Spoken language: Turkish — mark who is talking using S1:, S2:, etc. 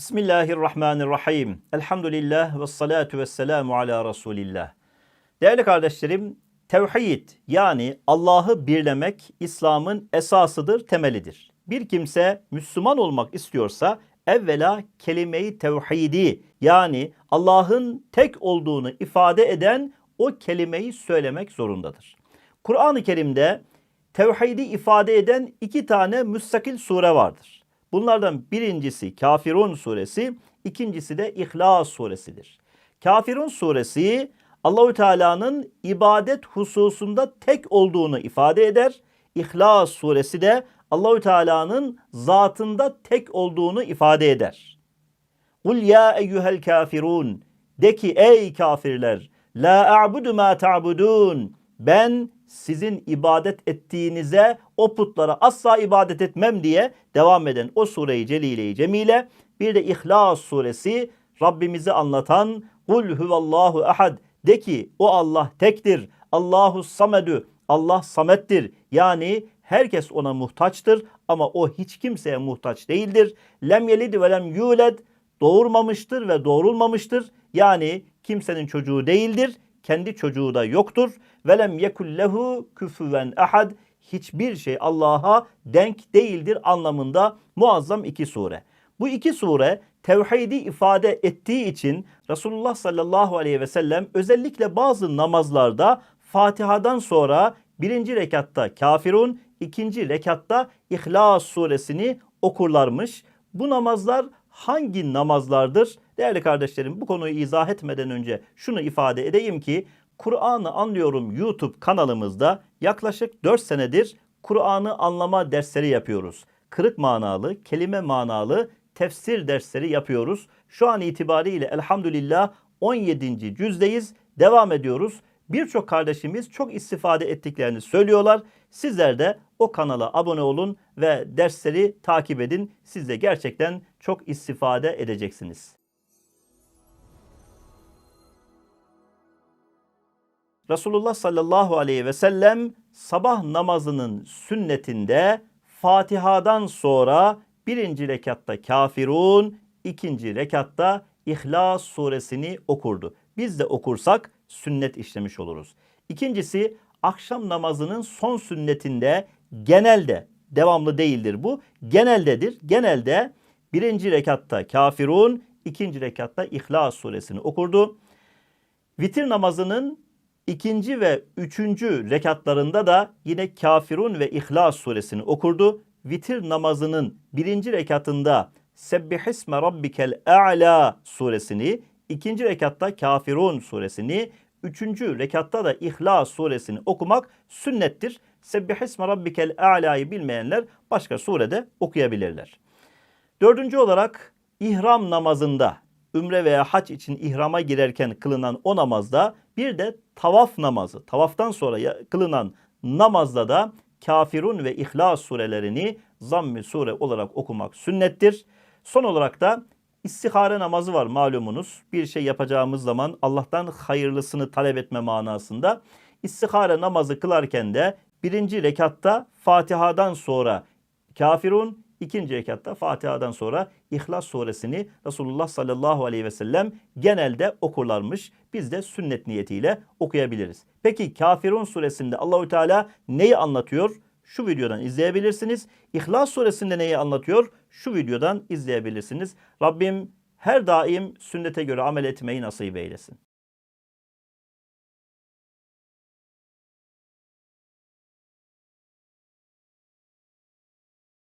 S1: Bismillahirrahmanirrahim. Elhamdülillah ve salatu ve selamu ala Resulillah. Değerli kardeşlerim, tevhid yani Allah'ı birlemek İslam'ın esasıdır, temelidir. Bir kimse Müslüman olmak istiyorsa evvela kelime-i tevhidi yani Allah'ın tek olduğunu ifade eden o kelimeyi söylemek zorundadır. Kur'an-ı Kerim'de tevhidi ifade eden iki tane müstakil sure vardır. Bunlardan birincisi Kafirun suresi, ikincisi de İhlas suresidir. Kafirun suresi Allahü Teala'nın ibadet hususunda tek olduğunu ifade eder. İhlas suresi de Allahü Teala'nın zatında tek olduğunu ifade eder. Kul ya eyyuhel kafirun de ki ey kafirler la a'budu ma ta'budun ben sizin ibadet ettiğinize o putlara asla ibadet etmem diye devam eden o sureyi celile-i cemile bir de İhlas suresi Rabbimizi anlatan Kul huvallahu ahad de ki o Allah tektir. Allahu samedü Allah samettir. Yani herkes ona muhtaçtır ama o hiç kimseye muhtaç değildir. Lem yelid ve lem yuled doğurmamıştır ve doğrulmamıştır. Yani kimsenin çocuğu değildir. Kendi çocuğu da yoktur. Velem yekul lehu küfüven ahad. Hiçbir şey Allah'a denk değildir anlamında muazzam iki sure. Bu iki sure tevhidi ifade ettiği için Resulullah sallallahu aleyhi ve sellem özellikle bazı namazlarda Fatiha'dan sonra birinci rekatta kafirun, ikinci rekatta İhlas suresini okurlarmış. Bu namazlar hangi namazlardır? Değerli kardeşlerim bu konuyu izah etmeden önce şunu ifade edeyim ki Kur'an'ı anlıyorum YouTube kanalımızda yaklaşık 4 senedir Kur'an'ı anlama dersleri yapıyoruz. Kırık manalı, kelime manalı tefsir dersleri yapıyoruz. Şu an itibariyle elhamdülillah 17. cüzdeyiz. Devam ediyoruz. Birçok kardeşimiz çok istifade ettiklerini söylüyorlar. Sizler de o kanala abone olun ve dersleri takip edin. Siz de gerçekten çok istifade edeceksiniz. Resulullah sallallahu aleyhi ve sellem sabah namazının sünnetinde Fatiha'dan sonra birinci rekatta kafirun, ikinci rekatta İhlas suresini okurdu. Biz de okursak sünnet işlemiş oluruz. İkincisi akşam namazının son sünnetinde genelde devamlı değildir bu. Geneldedir. Genelde birinci rekatta kafirun, ikinci rekatta İhlas suresini okurdu. Vitir namazının ikinci ve üçüncü rekatlarında da yine Kafirun ve İhlas suresini okurdu. Vitir namazının birinci rekatında Sebbihisme Rabbikel A'la suresini, ikinci rekatta Kafirun suresini, üçüncü rekatta da İhlas suresini okumak sünnettir. Sebbihisme Rabbikel A'la'yı bilmeyenler başka surede okuyabilirler. Dördüncü olarak ihram namazında ümre veya hac için ihrama girerken kılınan o namazda bir de tavaf namazı, tavaftan sonra kılınan namazda da Kafirun ve İhlas surelerini zamm-ı sure olarak okumak sünnettir. Son olarak da istihare namazı var malumunuz. Bir şey yapacağımız zaman Allah'tan hayırlısını talep etme manasında. İstihare namazı kılarken de birinci rekatta Fatiha'dan sonra Kafirun, ikinci rekatta Fatiha'dan sonra İhlas suresini Resulullah sallallahu aleyhi ve sellem genelde okurlarmış. Biz de sünnet niyetiyle okuyabiliriz. Peki Kafirun suresinde Allahü Teala neyi anlatıyor? Şu videodan izleyebilirsiniz. İhlas suresinde neyi anlatıyor? Şu videodan izleyebilirsiniz. Rabbim her daim sünnete göre amel etmeyi nasip eylesin.